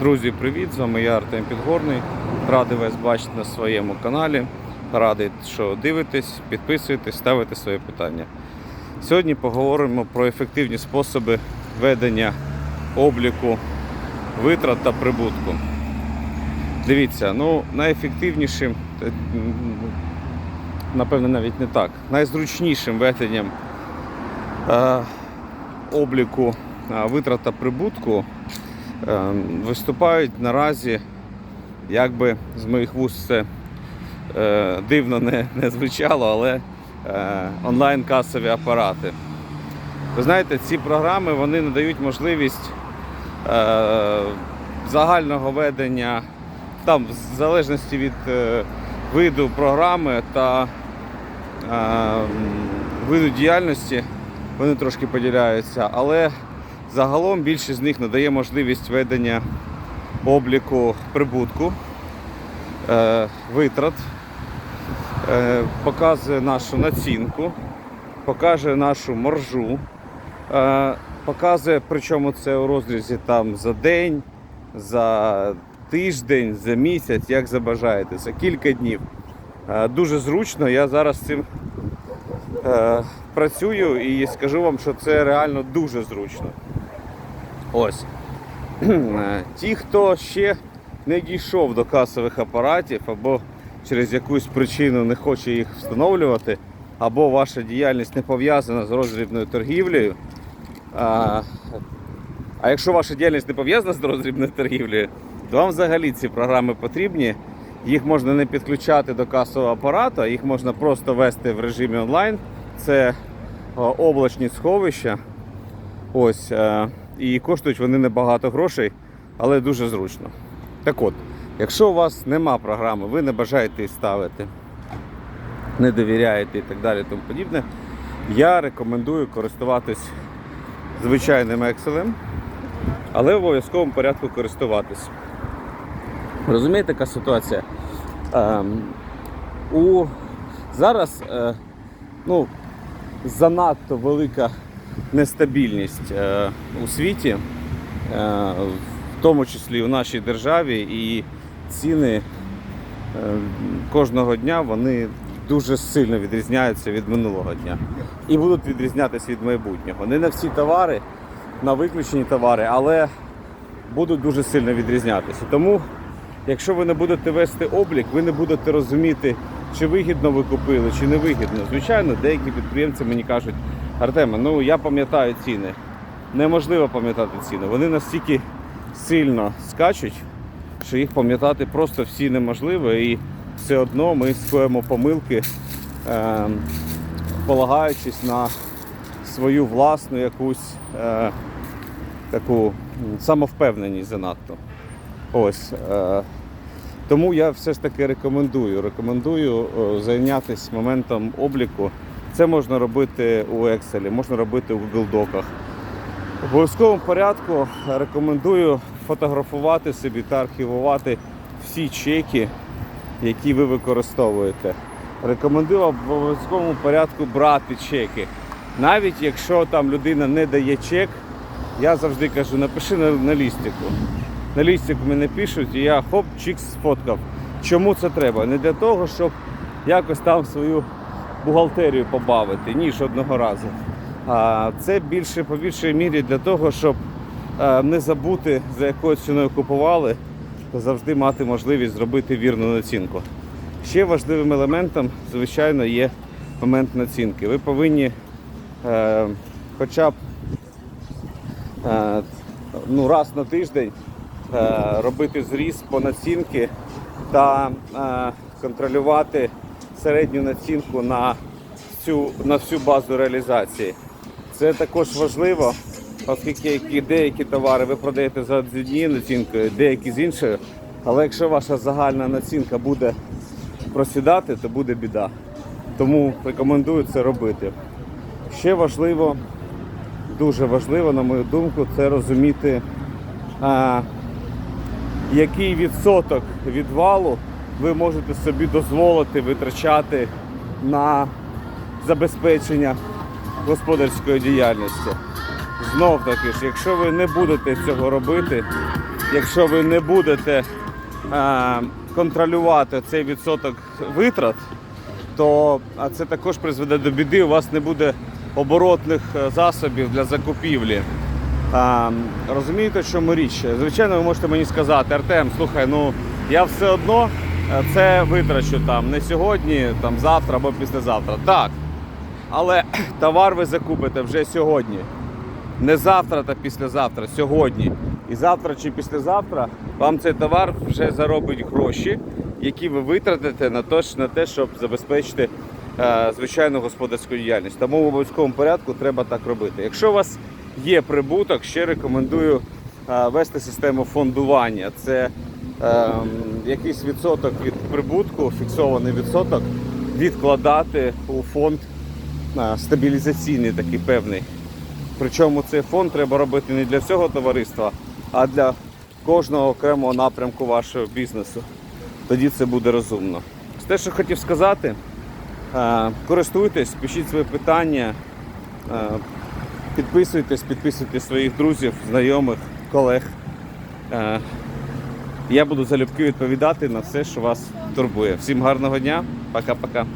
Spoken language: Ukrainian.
Друзі, привіт! З вами я Артем Підгорний. Радий вас бачити на своєму каналі. Радий, що дивитесь, підписуєтесь, ставите свої питання. Сьогодні поговоримо про ефективні способи ведення обліку витрат та прибутку. Дивіться, ну найефективнішим, напевно, навіть не так, найзручнішим веденням е, обліку е, витрат та прибутку виступають наразі, як би з моїх вуст це е, дивно не, не звучало, але е, онлайн-касові апарати. Ви знаєте, ці програми вони надають можливість е, загального ведення, там, в залежності від виду програми та е, виду діяльності, вони трошки поділяються, але загалом більшість з них надає можливість ведення обліку прибутку, е, витрат, е, показує нашу націнку, показує нашу маржу, е, показує, причому це у розрізі там за день, за тиждень, за місяць, як забажаєте, за кілька днів. Дуже зручно, я зараз цим працюю і скажу вам, що це реально дуже зручно. Ось. Е, Ті, хто ще не дійшов до касових апаратів або через якусь причину не хоче їх встановлювати, або ваша діяльність не пов'язана з роздрібною торгівлею. А, а якщо ваша діяльність не пов'язана з роздрібною торгівлею, то вам взагалі ці програми потрібні. Їх можна не підключати до касового апарату, їх можна просто вести в режимі онлайн. Це облачні сховища. Ось, е, і коштують вони небагато грошей, але дуже зручно. Так от, якщо у вас нема програми, ви не бажаєте її ставити, не довіряєте і так далі, тому подібне, я рекомендую користуватись звичайним Excel, але в обов'язковому порядку користуватись. Розумієте, яка ситуація? Ем, у... Зараз е, ну, занадто велика нестабільність е, у світі, е, в тому числі у нашій державі, і ціни е, кожного дня вони дуже сильно відрізняються від минулого дня і будуть відрізнятися від майбутнього. Не на всі товари, на виключені товари, але будуть дуже сильно відрізнятися. Тому, якщо ви не будете вести облік, ви не будете розуміти, чи вигідно ви купили, чи не вигідно. Звичайно, деякі підприємці мені кажуть, Артема, ну я пам'ятаю ціни. Неможливо пам'ятати ціни. Вони настільки сильно скачуть, що їх пам'ятати просто всі неможливо. І все одно ми скоїмо помилки, е, полагаючись на свою власну якусь е, таку самовпевненість занадто. Ось. Е, тому я все ж таки рекомендую. Рекомендую е, зайнятися моментом обліку. Це можна робити у Excel, можна робити у Google Доках. В обов'язковому порядку рекомендую фотографувати собі та архівувати всі чеки, які ви використовуєте. Рекомендую в обов'язковому порядку брати чеки. Навіть якщо там людина не дає чек, я завжди кажу, напиши на, на лістику. На лістику мене пишуть, і я хоп, чик сфоткав. Чому це треба? Не для того, щоб якось там свою бухгалтерію побавити, ні, жодного разу. А це більше по більшій мірі для того, щоб е, не забути, за якою ціною купували, то завжди мати можливість зробити вірну націнку. Ще важливим елементом, звичайно, є момент націнки. Ви повинні е, хоча б е, ну, раз на тиждень е, робити зріз по націнки та е, контролювати середню націнку на всю, на всю базу реалізації. Це також важливо, оскільки деякі товари ви продаєте за однією націнкою, деякі з іншою. Але якщо ваша загальна націнка буде просідати, то буде біда. Тому рекомендую це робити. Ще важливо, дуже важливо, на мою думку, це розуміти, а, який відсоток від валу ви можете собі дозволити витрачати на забезпечення господарської діяльності. Знов таки ж, якщо ви не будете цього робити, якщо ви не будете е, контролювати цей відсоток витрат, то а це також призведе до біди. У вас не буде оборотних е, засобів для закупівлі. А, розумієте, в чому річ? Звичайно, ви можете мені сказати, Артем, слухай, ну я все одно е, це витрачу там не сьогодні, там завтра або післязавтра. Так. Але товар ви закупите вже сьогодні. Не завтра та післязавтра, сьогодні. І завтра чи післязавтра вам цей товар вже заробить гроші, які ви витратите на те, на те щоб забезпечити е, звичайну господарську діяльність. Тому в обов'язковому порядку треба так робити. Якщо у вас є прибуток, ще рекомендую е, вести систему фондування. Це е, якийсь відсоток від прибутку, фіксований відсоток, відкладати у фонд е, стабілізаційний такий певний. Причому цей фонд треба робити не для всього товариства, а для кожного окремого напрямку вашого бізнесу. Тоді це буде розумно. Те, що хотів сказати. Е, Користуйтесь, пишіть свої питання, е, підписуйтесь, підписуйте своїх друзів, знайомих, колег. Я буду залюбки відповідати на все, що вас турбує. Всім гарного дня, пока-пока.